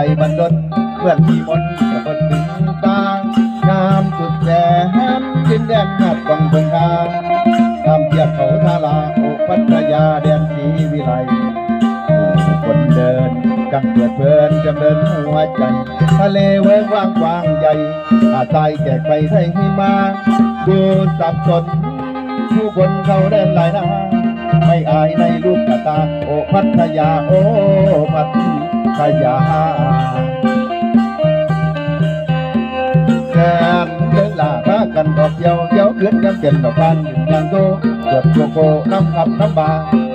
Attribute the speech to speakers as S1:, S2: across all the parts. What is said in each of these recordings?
S1: ใจบันดลเมื่อนที่มนต์กระบนถึงตางามสุดแสนดินแดนหัดฟังเบิงทาง เดินกังเกิดเพลินจำเดินหัวใจ ทะเลเวิ้งว่างกว้างใหญ่อาตายแจกไปไทยให้มา ดูสับสน ผู้คนเขาเดินหลายนาไม่อายในลูกตา โอพัทยา โอพัทยาแกนเดินลาพากันดอกเยวเยวเกินกันเป็นดอกบานอย่างโตเกิดโกโก้น้ำขับน้ำบา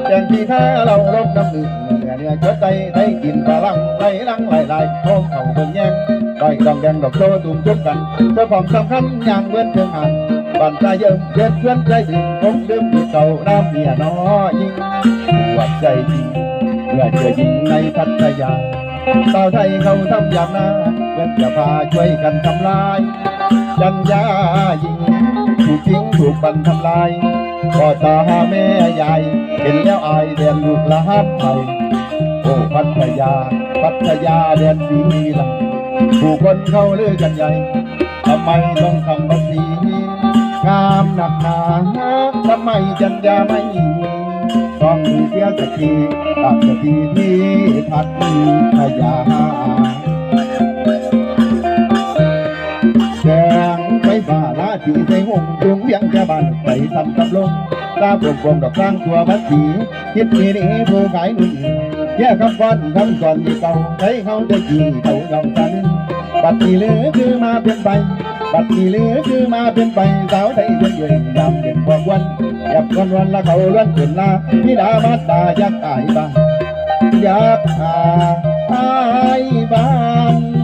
S1: แดงที่ท่าเราลบน้ำหนึ่ง เนื้อเนื้อเชื้อใจได้กินปลาลังไหลลังไหลไหลโค้งเข่าเบิ่งแย่งก้อยดองแดงดอกโตตุ่มจุ่มกันเจ้าของสำคัญอย่างเบิ้นเชิงหันบันใจเยิ่มเย็ดเพื่อนใจถึงคงลืมที่เก่าน้ำเมียน้อยยิงปวดใจจริงเมื่อเจอยิงในพัทยาสาวไทยเขาทำย่างนาเพื่อนจะพาช่วยกันทำลายจันยายิงถูกทิ้งถูกบันทำลายพ่อตาแม่ใหญ่เห็นแล้วอายเรียนลูกละฮับไทย โอ้พัทยา พัทยาเรียนสีลาผู้คนเข้าเลือกันใหญ่ทำไมต้องทำแบบนี้งามหนักหนาทำไมจัญญาไม่มีต้องมีเสียสักทีตัดสักทีที่พัดพยาแสงไฟฟ้าลาทีใส่หงจุงเวียงแค่บ้านไปทำกับลมตาปวงปวงดอกสร้างตัวบัดสีคิดนี้นี่ผู้ขายนุ่น แย่คำก้อนคำก่อนที่เก่าใช้เขาจะกี่เขายอมกัน บัดนี้เหลือคือมาเปลี่ยนไป บัดนี้เหลือคือมาเปลี่ยนไปสาวไทยคนเยืนยามเป็นควกวันยับกันวันละเขาล้วนขึ้นลาพี่ดามาตาอยากตายบ้านยักตายบ้าน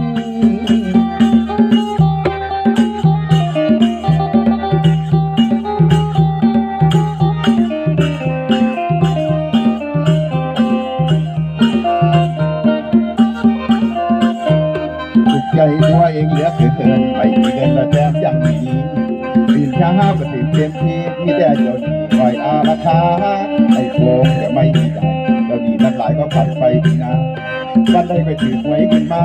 S1: นไปเกินละแต้มยังมีตื่นเช้าก็ตื่นเต็มที่มีแต่เจ้าดีคอยอาราคาไอ้โคงจะไม่มีได้เจ้าดีทั้งหลายก็ขัดไปดีนะวันใดก็ถือหวยขึ้นมา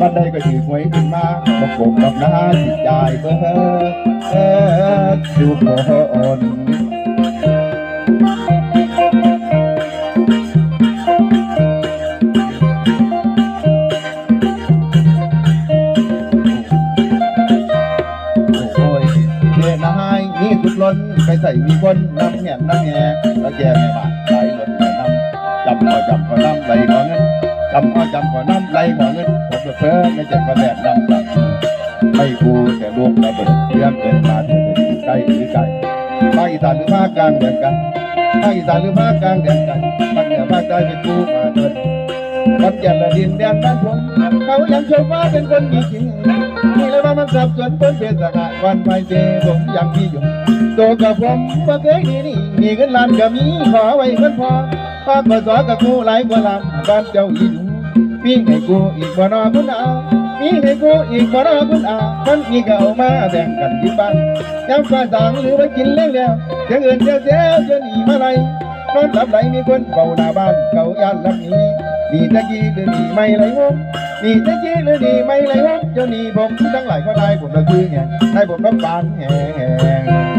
S1: วันใดก็ถือหวยขึ้นมาบอกผมกับน้าจิตใจเบอเออดูคน มีสุดล้นไปใส่มีคนน้ำเงียนน้ำแง่แล้วแกไม่บาดไหลล้นไปน้ำจำก็จำก็น้ำไหลขอเงินจำก็จำก็น้ำไหลขอเงินผมจะเพ้อไม่เจ็บก็แดดน้ำตักไม่กูแต่ลูกระเบิดเรื่องเกินมาเถิดใกล้หรือไกลภาคอีสานหรือภาคกลางเดียวกันภาคอีสานหรือภาคกลางเดียวกันภาคเหนือภาคใต้เป็นกูมาเถิดขอนแก่นละดินแดนบ้านผมเขายังชมว่าเป็นคนมีจริง ว่ามันสับสนปนเปสหะวันไปเจผมยังมีอยู่ตัวกับผมบ่เคยดีนี่มีเงินล้านก็มีขอไว้เงินพอพากสอกับกูหลายกว่าล้านบ้านเจ้าอีดูมีให้กูอีกบ่นอคุณอามีให้กูอีกบ่นอคุณอาคนมีก็เอามาแบ่งกันที่บ้านยามฟ้าสางหรือว่ากินเลี้ยงแล้วเสียงเงินเสียวเสียวจะหนีมาไหนนอนหลับไหลมีคนเฝ้าหน้าบ้านเขาย่านลำนี้มีตะกี้หรือหนีไม่ไหลงง ดีจริงหรือดีไม่เลยฮะเจ้านี่ผมทั้งหลายก็ได้ผมละคือไงได้ผมรับปานแหง